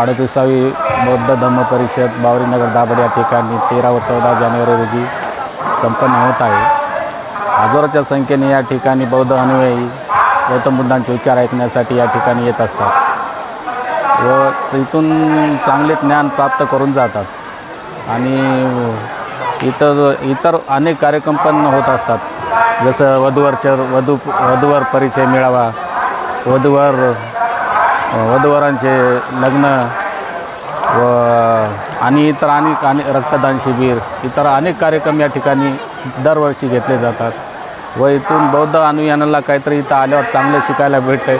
अडतीसावी बौद्ध धम्म परिषद बावरीनगर दाभड या ठिकाणी तेरा व चौदा जानेवारी रोजी संपन्न होत आहे. हजारोच्या संख्येने या ठिकाणी बौद्ध अनुयायी गौतम बुद्धांचे विचार ऐकण्यासाठी या ठिकाणी येत असतात व इथून चांगले ज्ञान प्राप्त करून जातात. आणि इतर इतर अनेक कार्यक्रम पण होत असतात. जसं वधूवरच्या वधू वधूवर परिचय मिळावा वधूवर वधूवरांचे लग्न व आणि इतर अनेक अनेक रक्तदान शिबिर इतर अनेक कार्यक्रम या ठिकाणी दरवर्षी घेतले जातात व इथून बौद्ध अनुयानाला काहीतरी इथं आल्यावर चांगलं शिकायला भेटतं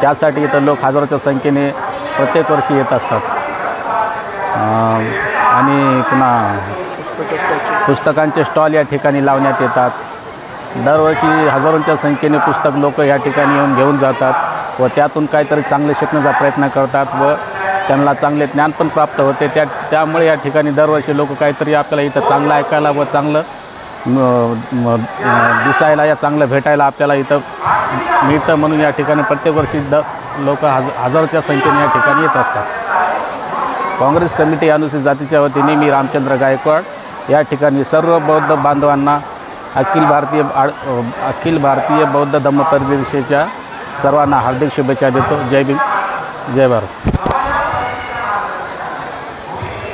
त्यासाठी इथं लोक हजारोच्या संख्येने प्रत्येक वर्षी येत असतात. आणि पुन्हा पुस्तकांचे स्टॉल या ठिकाणी लावण्यात येतात. दरवर्षी हजारोंच्या संख्येने पुस्तक लोक या ठिकाणी येऊन घेऊन जातात. व त्यातून काहीतरी चांगले शिकण्याचा प्रयत्न करतात व त्यांना चांगले ज्ञान पण प्राप्त होते. त्या त्यामुळे या ठिकाणी दरवर्षी लोक काहीतरी आपल्याला इथं चांगलं ऐकायला व चांगलं दिसायला या चांगलं भेटायला आपल्याला इथं मिळतं म्हणून या ठिकाणी प्रत्येक वर्षी द लोक हज हजारोच्या संख्येने या ठिकाणी येत असतात. काँग्रेस कमिटी अनुसूचित जातीच्या वतीने मी रामचंद्र गायकवाड या ठिकाणी सर्व बौद्ध बांधवांना अखिल भारतीय आड अखिल भारतीय बौद्ध धम्म परिषदेच्या सर्वांना हार्दिक शुभेच्छा देतो. जय भीम. जय भारत.